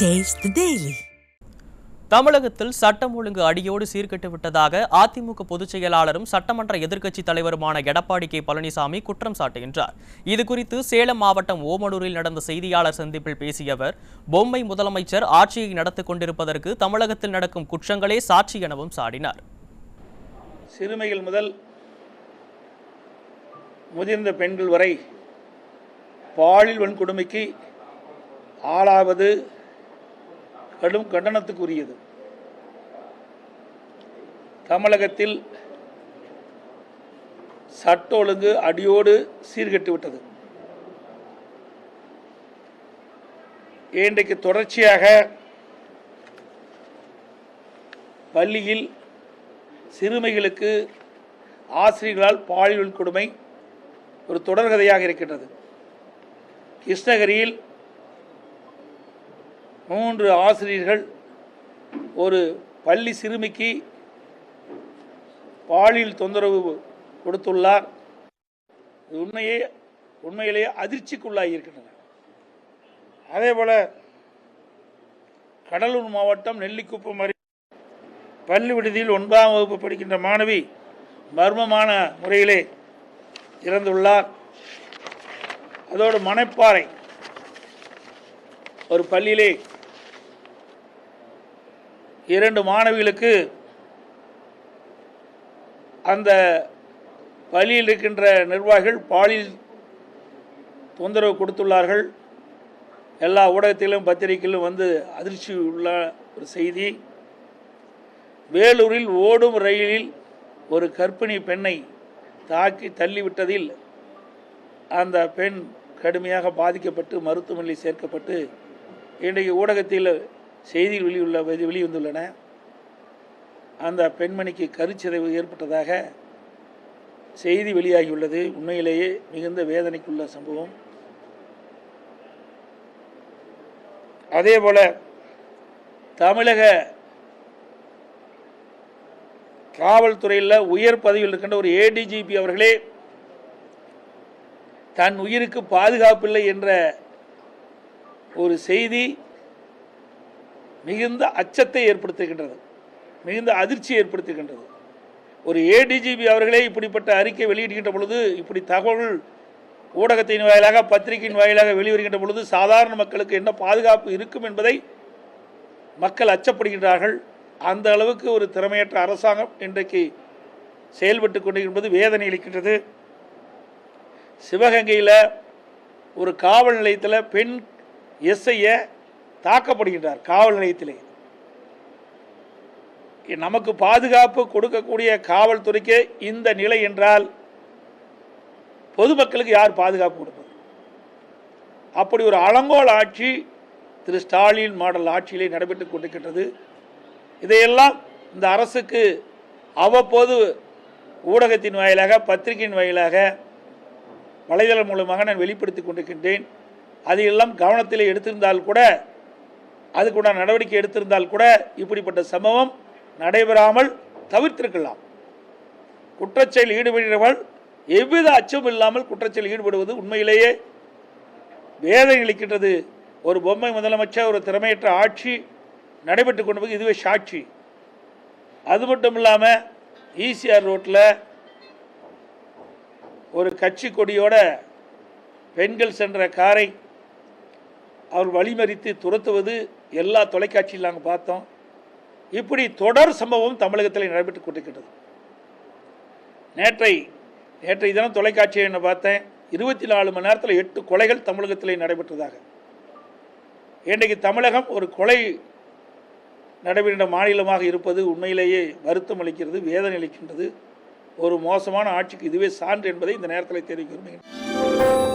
The Daily. தமிழகத்தில் சட்டம் ஒழுங்கு அடியோடு சீர்கெட்டு விட்டதாக அதிமுக பொதுச் செயலாளரும் சட்டமன்ற எதிர்க்கட்சித் தலைவருமான எடப்பாடி கே. பழனிசாமி குற்றம் சாட்டுகின்றார். இதுகுறித்து சேலம் மாவட்டம் ஓமலூரில் நடந்த செய்தியாளர் சந்திப்பில் பேசிய அவர் பொம்மை முதலமைச்சர் ஆட்சியை நடத்திக் கொண்டிருப்பதற்கு தமிழகத்தில் நடக்கும் குற்றங்களே சாட்சி எனவும் சாடினார். சிறுமிகள் முதல் முதிர்ந்த பெண்கள் வரை பாலியல் வன்கொடுமைக்கு ஆளாவது கடும் கண்டனத்துக்குரியது. தமிழகத்தில் சட்ட ஒழுங்கு அடியோடு சீர்கெட்டு விட்டது. இன்றைக்கு தொடர்ச்சியாக பள்ளியில் சிறுமிகளுக்கு ஆசிரியர்களால் பாலியல் கொடுமை ஒரு தொடர்கதையாக இருக்கின்றது. கிருஷ்ணகிரியில் மூன்று ஆசிரியர்கள் ஒரு பள்ளி சிறுமிக்கு பாலியல் தொந்தரவு கொடுத்துள்ளார். இது உண்மையே உண்மையிலேயே அதிர்ச்சிக்குள்ளாகி இருக்கின்றன. அதே போல் கடலூர் மாவட்டம் நெல்லிக்குப்பம் அருகே பள்ளி விடுதியில் ஒன்பதாம் வகுப்பு படிக்கின்ற மாணவி மர்மமான முறையிலே இறந்துள்ளார். அதோடு மணப்பாறை ஒரு பள்ளியிலே இரண்டு மாணவிகளுக்கு அந்த பள்ளியில் இருக்கின்ற நிர்வாகிகள் பாலியல் தொந்தரவு கொடுத்துள்ளார்கள். எல்லா ஊடகத்திலும் பத்திரிகையிலும் வந்து அதிர்ச்சி உள்ள ஒரு செய்தி. வேலூரில் ஓடும் ரயிலில் ஒரு கர்ப்பிணி பெண்ணை தாக்கி தள்ளிவிட்டதில் அந்த பெண் கடுமையாக பாதிக்கப்பட்டு மருத்துவமனையில் சேர்க்கப்பட்டு இன்றைக்கு ஊடகத்தில் செய்திகள் வெளியுள்ள வெளி- வெளிவந்துள்ளன. அந்த பெண்மணிக்கு கருச்சிதைவு ஏற்பட்டதாக செய்தி வெளியாகியுள்ளது. உண்மையிலேயே மிகுந்த வேதனைக்குள்ள சம்பவம். அதே போல தமிழக காவல்துறையில் உயர் பதவியில் இருக்கின்ற ஒரு ஏடிஜிபி அவர்களே தன் உயிருக்கு பாதுகாப்பில்லை என்ற ஒரு செய்தி மிகுந்த அச்சத்தை ஏற்படுத்துகின்றது. மிகுந்த அதிர்ச்சியை ஏற்படுத்துகின்றது. ஒரு ஏடிஜிபி அவர்களே இப்படிப்பட்ட அறிக்கை வெளியிடுகின்ற பொழுது இப்படி தகவல் ஊடகத்தின் வாயிலாக பத்திரிகையின் வாயிலாக வெளிவருகின்ற பொழுது சாதாரண மக்களுக்கு என்ன பாதுகாப்பு இருக்கும் என்பதை மக்கள் அச்சப்படுகின்றார்கள். அந்த அளவுக்கு ஒரு திறமையற்ற அரசாங்கம் இன்றைக்கு செயல்பட்டு கொண்டிருப்பது வேதனை அளிக்கின்றது. சிவகங்கையில் ஒரு காவல் நிலையத்தில் பெண் எஸ்ஐயை தாக்கப்படுகின்றார் காவல் நிலையத்திலே. நமக்கு பாதுகாப்பு கொடுக்கக்கூடிய காவல்துறைக்கு இந்த நிலை என்றால் பொதுமக்களுக்கு யார் பாதுகாப்பு கொடுப்பது? அப்படி ஒரு அலங்கோல் ஆட்சி திரு ஸ்டாலின் மாடல் ஆட்சியிலே நடைபெற்றுக் கொண்டிருக்கின்றது. இதையெல்லாம் இந்த அரசுக்கு அவ்வப்போது ஊடகத்தின் வாயிலாக பத்திரிகையின் வாயிலாக வலைதளம் மூலமாக நான் வெளிப்படுத்தி கொண்டிருக்கின்றேன். அதையெல்லாம் கவனத்தில் எடுத்திருந்தால் கூட அதுக்குண்டான நடவடிக்கை எடுத்திருந்தால் கூட இப்படிப்பட்ட சம்பவம் நடைபெறாமல் தவிர்த்திருக்கலாம். குற்றச்செயல் ஈடுபடுகிறவள் எவ்வித அச்சமும் இல்லாமல் குற்றச்செயல் ஈடுபடுவது உண்மையிலேயே வேதனை அளிக்கின்றது. ஒரு பொம்மை முதலமைச்சர் ஒரு திறமையற்ற ஆட்சி நடைபெற்று கொண்டு இதுவே சாட்சி. அது மட்டும் இல்லாமல் ஈசிஆர் ரோட்டில் ஒரு கட்சி கொடியோட பெண்கள் சென்ற காரை அவர் வழிமறித்து துரத்துவது எல்லா தொலைக்காட்சியில் நாங்கள் பார்த்தோம். இப்படி தொடர் சம்பவம் தமிழகத்தில் நடைபெற்று கொண்டிருக்கின்றது. நேற்றை நேற்றை தினம் தொலைக்காட்சியை என்ன பார்த்தேன். இருபத்தி நாலு மணி நேரத்தில் எட்டு கொலைகள் தமிழகத்திலே நடைபெற்றதாக. இன்றைக்கு தமிழகம் ஒரு கொலை நடைபெறுகின்ற மாநிலமாக இருப்பது உண்மையிலேயே வருத்தம் அளிக்கிறது வேதனை அளிக்கின்றது. ஒரு மோசமான ஆட்சிக்கு இதுவே சான்று என்பதை இந்த நேரத்தில் தெரிவிக்க விரும்புகிறேன்.